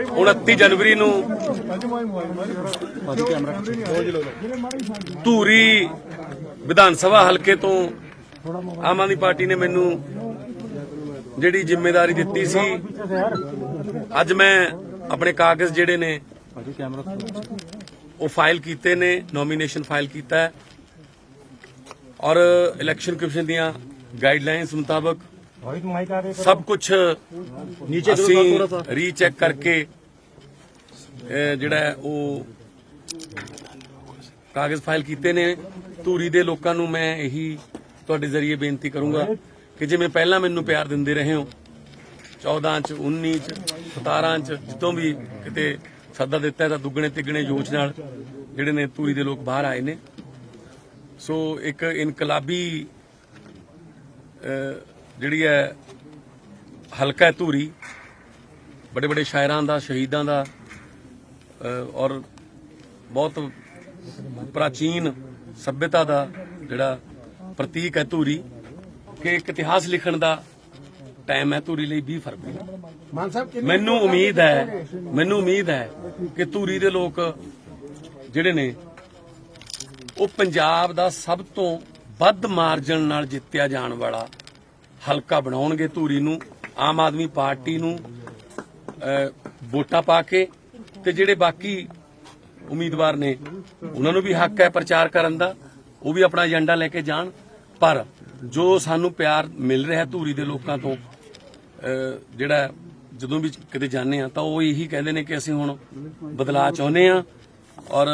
29 ਜਨਵਰੀ ਨੂੰ ਧੂਰੀ ਵਿਧਾਨ ਸਭਾ ਹਲਕੇ ਤੋਂ ਆਮ ਆਦਮੀ ਪਾਰਟੀ ਨੇ ਮੈਨੂੰ ਜਿਹੜੀ ਜ਼ਿੰਮੇਵਾਰੀ ਦਿੱਤੀ ਸੀ, ਅੱਜ ਮੈਂ ਆਪਣੇ ਕਾਗਜ਼ ਜਿਹੜੇ ਨੇ ਉਹ ਫਾਈਲ ਕੀਤੇ ਨੇ ਨੋਮੀਨੇਸ਼ਨ ਫਾਈਲ ਕੀਤਾ ਹੈ ਔਰ ਇਲੈਕਸ਼ਨ ਕਮਿਸ਼ਨ ਦੀਆਂ ਗਾਈਡਲਾਈਨਸ ਮੁਤਾਬਕ ਸਭ ਕੁਝ ਨੀਚੇ ਅਸੀਂ ਰੀਚੈਕ ਕਰਕੇ ਜਿਹੜਾ ਉਹ ਕਾਗਜ਼ ਫਾਈਲ ਕੀਤੇ ਨੇ। ਧੂਰੀ ਦੇ ਲੋਕਾਂ ਨੂੰ ਮੈਂ ਇਹੀ ਤੁਹਾਡੇ ਜ਼ਰੀਏ ਬੇਨਤੀ ਕਰੂੰਗਾ ਕਿ ਜਿਵੇਂ ਪਹਿਲਾਂ ਮੈਨੂੰ ਪਿਆਰ ਦਿੰਦੇ ਰਹੇ ਹੋ 14 ਚ 19 ਚ 17 ਚ ਜਦੋਂ ਵੀ ਕਿਤੇ ਸੱਦਾ ਦਿੱਤਾ ਹੈ ਤਾਂ ਦੁੱਗਣੇ ਤਿੱਗਣੇ ਜੋਸ਼ ਨਾਲ ਜਿਹੜੇ ਨੇ ਧੂਰੀ ਦੇ ਲੋਕ ਬਾਹਰ ਆਏ ਨੇ। ਸੋ ਇੱਕ ਇਨਕਲਾਬੀ ਜਿਹੜੀ ਹੈ ਹਲਕਾ ਧੂਰੀ ਬੜੇ ਬੜੇ ਸ਼ਾਇਰਾਂ ਦਾ ਸ਼ਹੀਦਾਂ ਦਾ ਔਰ ਬਹੁਤ ਪ੍ਰਾਚੀਨ ਸਭਿਅਤਾ ਦਾ ਜਿਹੜਾ ਪ੍ਰਤੀਕ ਹੈ ਧੂਰੀ ਕਿ ਇੱਕ ਇਤਿਹਾਸ ਲਿਖਣ ਦਾ ਟਾਈਮ ਹੈ ਧੂਰੀ ਲਈ 20 ਫਰਵਰੀ। ਮੈਨੂੰ ਉਮੀਦ ਹੈ ਮੈਨੂੰ ਉਮੀਦ ਹੈ ਕਿ ਧੂਰੀ ਦੇ ਲੋਕ ਜਿਹੜੇ ਨੇ ਉਹ ਪੰਜਾਬ ਦਾ ਸਭ ਤੋਂ ਵੱਧ ਮਾਰਜਨ ਨਾਲ ਜਿੱਤਿਆ ਜਾਣ ਵਾਲਾ ਹਲਕਾ ਬਣਾਉਣਗੇ ਧੂਰੀ ਨੂੰ, ਆਮ ਆਦਮੀ ਪਾਰਟੀ ਨੂੰ ਵੋਟਾਂ ਪਾ ਕੇ ਤੇ ਜਿਹੜੇ ਬਾਕੀ ਉਮੀਦਵਾਰ ਨੇ, ਉਹਨਾਂ ਨੂੰ ਵੀ ਹੱਕ ਹੈ ਪ੍ਰਚਾਰ ਕਰਨ ਦਾ, ਉਹ ਵੀ ਆਪਣਾ ਏਜੰਡਾ ਲੈ ਕੇ ਜਾਣ। ਪਰ ਜੋ ਸਾਨੂੰ ਪਿਆਰ ਮਿਲ ਰਿਹਾ ਧੂਰੀ ਦੇ ਲੋਕਾਂ ਤੋਂ ਜਿਹੜਾ ਜਦੋਂ ਵੀ ਕਿਤੇ ਜਾਂਦੇ ਆ ਤਾਂ ਉਹ ਇਹੀ ਕਹਿੰਦੇ ਨੇ ਕਿ ਅਸੀਂ ਹੁਣ ਬਦਲਾਅ ਚਾਹੁੰਦੇ ਆ ਔਰ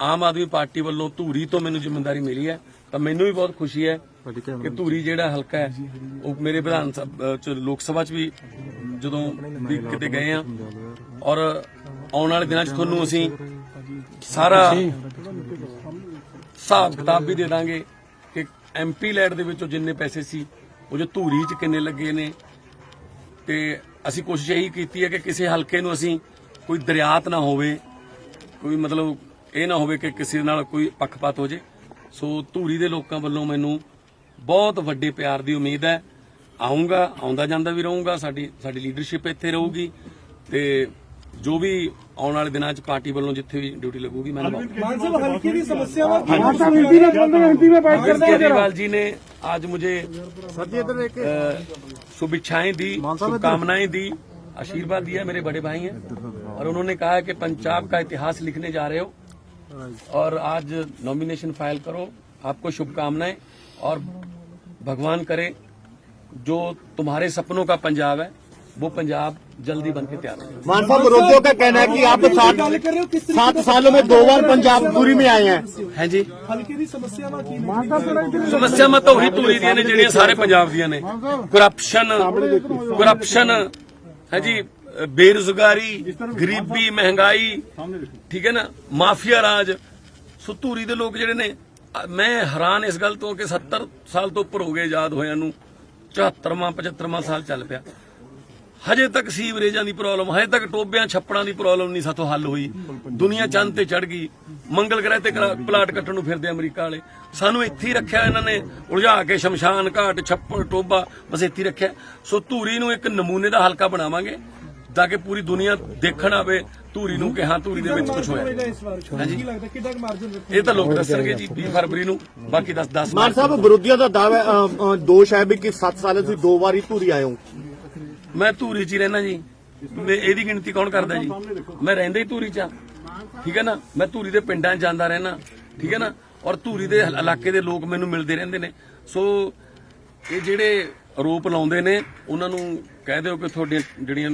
ਆਮ ਆਦਮੀ ਪਾਰਟੀ ਵੱਲੋਂ ਧੂਰੀ ਤੋਂ ਮੈਨੂੰ ਜ਼ਿੰਮੇਵਾਰੀ ਮਿਲੀ ਹੈ। ਤਾਂ ਮੈਨੂੰ ਵੀ ਬਹੁਤ ਖੁਸ਼ੀ ਹੈ ਕਿ ਧੂਰੀ ਜਿਹੜਾ ਹਲਕਾ ਹੈ ਉਹ ਮੇਰੇ ਵਿਧਾਨ ਸਭਾ ਚ ਲੋਕ ਸਭਾ ਚ ਵੀ ਜਦੋਂ ਵੀ ਕਿਤੇ ਗਏ ਆ ਔਰ ਆਉਣ ਵਾਲੇ ਦਿਨਾਂ ਚ ਤੁਹਾਨੂੰ ਅਸੀਂ ਸਾਰਾ ਹਿਸਾਬ ਕਿਤਾਬ ਵੀ ਦੇ ਦਾਂਗੇ ਕਿ ਐਮਪੀ ਲੈਟ ਦੇ ਵਿੱਚੋਂ ਜਿੰਨੇ ਪੈਸੇ ਸੀ ਉਹ ਜੋ ਧੂਰੀ ਚ ਕਿੰਨੇ ਲੱਗੇ ਨੇ। ਤੇ ਅਸੀਂ ਕੋਸ਼ਿਸ਼ ਇਹੀ ਕੀਤੀ ਹੈ ਕਿ ਕਿਸੇ ਹਲਕੇ ਨੂੰ ਅਸੀਂ ਕੋਈ ਦਰਿਆਤ ਨਾ ਹੋਵੇ ਕੋਈ ਮਤਲਬ ਇਹ ਨਾ ਹੋਵੇ ਕਿ ਕਿਸੇ ਨਾਲ ਕੋਈ ਪੱਖਪਾਤ ਹੋ ਜੇ। ਸੋ ਧੂਰੀ ਦੇ ਲੋਕਾਂ ਵੱਲੋਂ ਮੈਨੂੰ ਬਹੁਤ ਵੱਡੇ ਪਿਆਰ ਦੀ ਉਮੀਦ ਹੈ ਆਉਂਗਾ ਆਉਂਦਾ ਜਾਂਦਾ ਵੀ ਰਹੂੰਗਾ ਸਾਡੀ ਸਾਡੀ ਲੀਡਰਸ਼ਿਪ ਇੱਥੇ ਰਹੂਗੀ ਤੇ ਜੋ ਵੀ ਆਉਣ ਵਾਲੇ ਦਿਨਾਂ 'ਚ ਪਾਰਟੀ ਵੱਲੋਂ ਜਿੱਥੇ ਵੀ ਡਿਊਟੀ ਲੱਗੂਗੀ ਮੈਂ ਨਿਭਾਊਂਗਾ मान साहब हल्की की समस्यावां की हाँ साहब हिंदी में बोल रहे हिंदी में बात अरविंद करते हैं जरा केजरीवाल जी ने आज मुझे अ, शुभेच्छाएं दी शुभकामनाएं दी आशीर्वाद दिया मेरे बड़े भाई हैं और उन्होंने कहा है कि पंजाब का इतिहास लिखने जा रहे हो और आज नॉमिनेशन फ़ाइल करो। आपको शुभकामनाएँ और भगवान करे जो तुम्हारे सपनों का पंजाब है वो पंजाब जल्दी बन के तैयार हो मानसा विरोधियों का कहना है कि आप तो सात सात सालों में दो बार पंजाब दूरी में आए हैं। है जी। समस्या तो वही धूरी दी ने जेडिया सारे पंजाब दिया ने। करप्शन करप्शन है जी। ਬੇਰੁਜ਼ਗਾਰੀ ਗਰੀਬੀ ਮਹਿੰਗਾਈ ਠੀਕ ਹੈ ਨਾ? ਮਾਫੀਆ ਰਾਜ। ਸੋ ਧੂਰੀ ਦੇ ਲੋਕ ਜਿਹੜੇ ਨੇ ਮੈਂ ਹੈਰਾਨ ਇਸ ਗੱਲ ਤੋਂ ਕਿ 70 ਸਾਲ ਤੋਂ ਉੱਪਰ ਹੋ ਗਏ ਆਜ਼ਾਦ ਹੋਇਆਂ ਨੂੰ। 74ਵਾਂ 75ਵਾਂ ਸਾਲ ਚੱਲ ਪਿਆ। ਹਜੇ ਤੱਕ ਸੀਵਰੇਜਾਂ ਦੀ ਪ੍ਰੋਬਲਮ ਹਜੇ ਤੱਕ ਟੋਬਿਆਂ ਛੱਪੜਾਂ ਦੀ ਪ੍ਰੋਬਲਮ ਨਹੀਂ ਸਾਥੋਂ ਹੱਲ ਹੋਈ। ਦੁਨੀਆ ਚੰਦ ਤੇ ਚੜ ਗਈ। ਮੰਗਲ ਗ੍ਰਹਿ ਤੇ ਪਲਾਟ ਕੱਟਣ ਨੂੰ ਫਿਰਦੇ ਅਮਰੀਕਾ ਵਾਲੇ। ਸਾਨੂੰ ਇੱਥੇ ਹੀ ਰੱਖਿਆ ਇਹਨਾਂ ਨੇ ਉਲਝਾ ਕੇ ਸ਼ਮਸ਼ਾਨ ਘਾਟ ਛੱਪੜ ਟੋਬਾ ਬਸ ਇੱਥੇ ਰੱਖਿਆ। ਸੋ ਧੂਰੀ ਨੂੰ ਇੱਕ ਨਮੂਨੇ ਦਾ ਹਲਕਾ ਬਣਾਵਾਂਗੇ। ਤਾਂ ਕਿ ਪੂਰੀ ਦੁਨੀਆ ਦੇਖਣ ਆਵੇ ਧੂਰੀ ਨੂੰ ਕਿ ਹਾਂ ਧੂਰੀ ਦੇ ਵਿੱਚ ਕੁਝ ਹੋਇਆ ਹਾਂਜੀ। ਇਹ ਤਾਂ ਲੋਕ ਦੱਸਣਗੇ ਜੀ 20 ਫਰਵਰੀ ਨੂੰ ਬਾਕੀ 10 10 ਮਾਨ ਸਾਹਿਬ ਵਿਰੋਧੀਆਂ ਦਾ ਦਾਅਵਾ ਦੋਸ਼ ਹੈ ਵੀ ਕਿ 7 ਸਾਲ ਤੁਸੀਂ ਦੋ ਵਾਰੀ ਧੂਰੀ ਆਏ ਮੈਂ ਧੂਰੀ 'ਚ ਰਹਿਣਾ ਜੀ। ਇਹਦੀ ਗਿਣਤੀ ਕੌਣ ਕਰਦਾ ਜੀ? ਮੈਂ ਰਹਿੰਦਾ ਹੀ ਧੂਰੀ 'ਚ ਠੀਕ ਹੈ ਨਾ? ਮੈਂ ਧੂਰੀ ਦੇ ਪਿੰਡਾਂ 'ਚ ਜਾਂਦਾ ਰਹਿਣਾ ਠੀਕ ਹੈ ਨਾ? ਔਰ ਧੂਰੀ ਦੇ ਇਲਾਕੇ ਦੇ ਲੋਕ ਮੈਨੂੰ ਮਿਲਦੇ ਰਹਿੰਦੇ ਨੇ। ਸੋ ਇਹ ਜਿਹੜੇ ਆਰੋਪ ਲਾਉਂਦੇ ਨੇ ਉਹਨਾਂ ਨੂੰ ਕਹਿ ਦਿਓ ਕਿ ਤੁਹਾਡੀਆਂ ਜਿਹੜੀਆਂ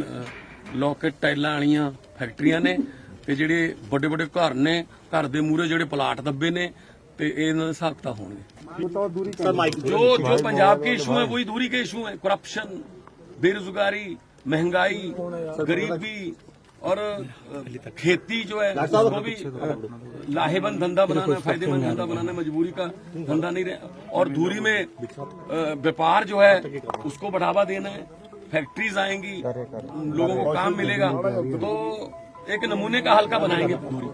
ਲੋਕਟ ਟਾਈਲਾਂ ਵਾਲੀਆਂ ਫੈਕਟਰੀਆਂ ਨੇ ਤੇ ਜਿਹੜੇ ਵੱਡੇ ਵੱਡੇ ਘਰ ਨੇ ਘਰ ਦੇ ਮੂਹਰੇ ਜਿਹੜੇ ਪਲਾਟ ਦੱਬੇ ਨੇ ਤੇ ਇਹ ਇਹਨਾਂ ਦੇ ਹਿਸਾਬ ਕਿਤਾਬ ਹੋਣਗੇ सर माइक जो जो पंजाब के इशू है वही दूरी के इशू है करप्शन बेरोजगारी महंगाई गरीबी और अ, खेती जो है उसको भी अ, लाहेबंद धंधा बनाना फायदेमंद धंधा बनाना मजबूरी का धंधा नहीं रहे और दूरी में अ, व्यापार जो है उसको बढ़ावा देना है फैक्ट्रीज आएंगी लोगों को काम मिलेगा तो एक नमूने का हल्का बनाएंगे दूरी